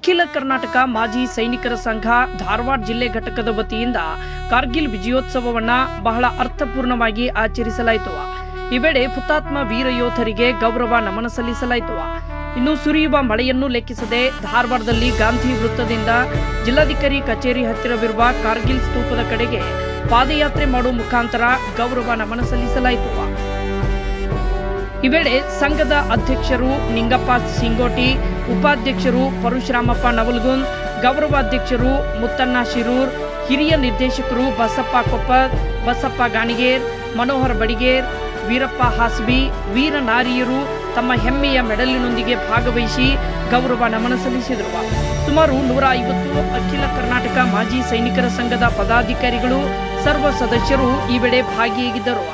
ಅಖಿಲ ಕರ್ನಾಟಕ ಮಾಜಿ ಸೈನಿಕರ ಸಂಘ ಧಾರವಾಡ ಜಿಲ್ಲೆ ಘಟಕದ ವತಿಯಿಂದ ಕಾರ್ಗಿಲ್ ವಿಜಯೋತ್ಸವವನ್ನ ಬಹಳ ಅರ್ಥಪೂರ್ಣವಾಗಿ ಆಚರಿಸಲಾಯಿತು. ಈ ವೇಳೆ ಹುತಾತ್ಮ ವೀರ ಯೋಧರಿಗೆ ಗೌರವ ನಮನ ಸಲ್ಲಿಸಲಾಯಿತು. ಇನ್ನು ಸುರಿಯುವ ಮಳೆಯನ್ನು ಲೆಕ್ಕಿಸದೆ ಧಾರವಾಡದಲ್ಲಿ ಗಾಂಧಿ ವೃತ್ತದಿಂದ ಜಿಲ್ಲಾಧಿಕಾರಿ ಕಚೇರಿ ಹತ್ತಿರವಿರುವ ಕಾರ್ಗಿಲ್ ಸ್ತೂಪದ ಕಡೆಗೆ ಪಾದಯಾತ್ರೆ ಮಾಡುವ ಮುಖಾಂತರ ಗೌರವ ನಮನ ಸಲ್ಲಿಸಲಾಯಿತು. ಈ ವೇಳೆ ಸಂಘದ ಅಧ್ಯಕ್ಷರು ನಿಂಗಪ್ಪ ಸಿಂಗೋಟಿ, ಉಪಾಧ್ಯಕ್ಷರು ಪರಶುರಾಮಪ್ಪ ನವಲ್ಗುಂದ್, ಗೌರವಾಧ್ಯಕ್ಷರು ಮುತ್ತಣ್ಣ ಶಿರೂರ್, ಹಿರಿಯ ನಿರ್ದೇಶಕರು ಬಸಪ್ಪ ಕೊಪ್ಪದ್, ಬಸಪ್ಪ ಗಾಣಿಗೇರ್, ಮನೋಹರ್ ಬಡಿಗೇರ್, ವೀರಪ್ಪ ಹಾಸ್ಬಿ ವೀರ ನಾರಿಯರು ತಮ್ಮ ಹೆಮ್ಮೆಯ ಮೆಡಲಿನೊಂದಿಗೆ ಭಾಗವಹಿಸಿ ಗೌರವ ನಮನ ಸಲ್ಲಿಸಿದರು. ಸುಮಾರು ನೂರ ಐವತ್ತು ಅಖಿಲ ಕರ್ನಾಟಕ ಮಾಜಿ ಸೈನಿಕರ ಸಂಘದ ಪದಾಧಿಕಾರಿಗಳು, ಸರ್ವ ಸದಸ್ಯರು ಈ ವೇಳೆ ಭಾಗಿಯಾಗಿದ್ದರು.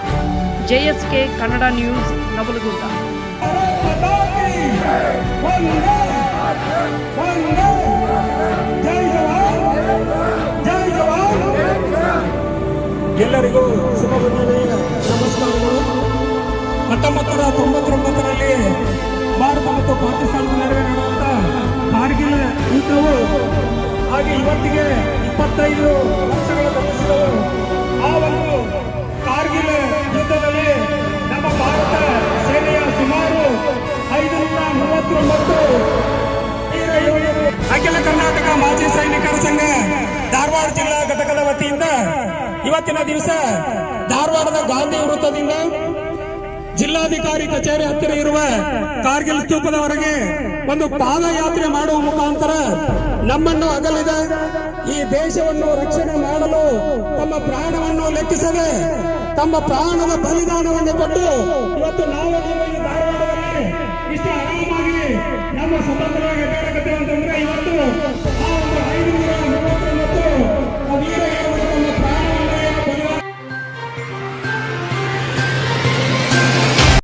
JSK Kannada news Navalgund. ಎಲ್ಲರಿಗೂ ಶುಭ ನಮಸ್ಕಾರಗಳು. ಹತ್ತೊಂಬತ್ತು ನೂರ ತೊಂಬತ್ತೊಂಬತ್ತರಲ್ಲಿ ಭಾರತ ಮತ್ತು ಪಾಕಿಸ್ತಾನದ ನಡುವೆ ನಡೆದಂತ ಕಾರ್ಗಿಲ್ ಯುದ್ಧವು ಹಾಗೆ ಇವತ್ತಿಗೆ ಇಪ್ಪತ್ತೈದು ಅಖಿಲ ಕರ್ನಾಟಕ ಮಾಜಿ ಸೈನಿಕರ ಸಂಘ ಧಾರವಾಡ ಜಿಲ್ಲಾ ಘಟಕದ ವತಿಯಿಂದ ಇವತ್ತಿನ ದಿವಸ ಧಾರವಾಡದ ಗಾಂಧಿ ವೃತ್ತದಿಂದ ಜಿಲ್ಲಾಧಿಕಾರಿ ಕಚೇರಿ ಹತ್ತಿರ ಇರುವ ಕಾರ್ಗಿಲ್ ಸ್ತೂಪದವರೆಗೆ ಒಂದು ಪಾದಯಾತ್ರೆ ಮಾಡುವ ಮುಖಾಂತರ ನಮ್ಮನ್ನು ಅಗಲಿದ ಈ ದೇಶವನ್ನು ರಕ್ಷಣೆ ಮಾಡಲು ತಮ್ಮ ಪ್ರಾಣವನ್ನು ಲೆಕ್ಕಿಸದೆ ತಮ್ಮ ಪ್ರಾಣದ ಬಲಿದಾನವನ್ನು ಕೊಟ್ಟು ಇವತ್ತು ನಾವು ಧಾರವಾಡದಲ್ಲಿ ಇಷ್ಟ ನಮ್ಮ ಸ್ವತಂತ್ರವಾಗಿ ಅಡ್ಡಾಡಕತ್ತೇವೆ ಅಂತಂದ್ರೆ ಇವತ್ತು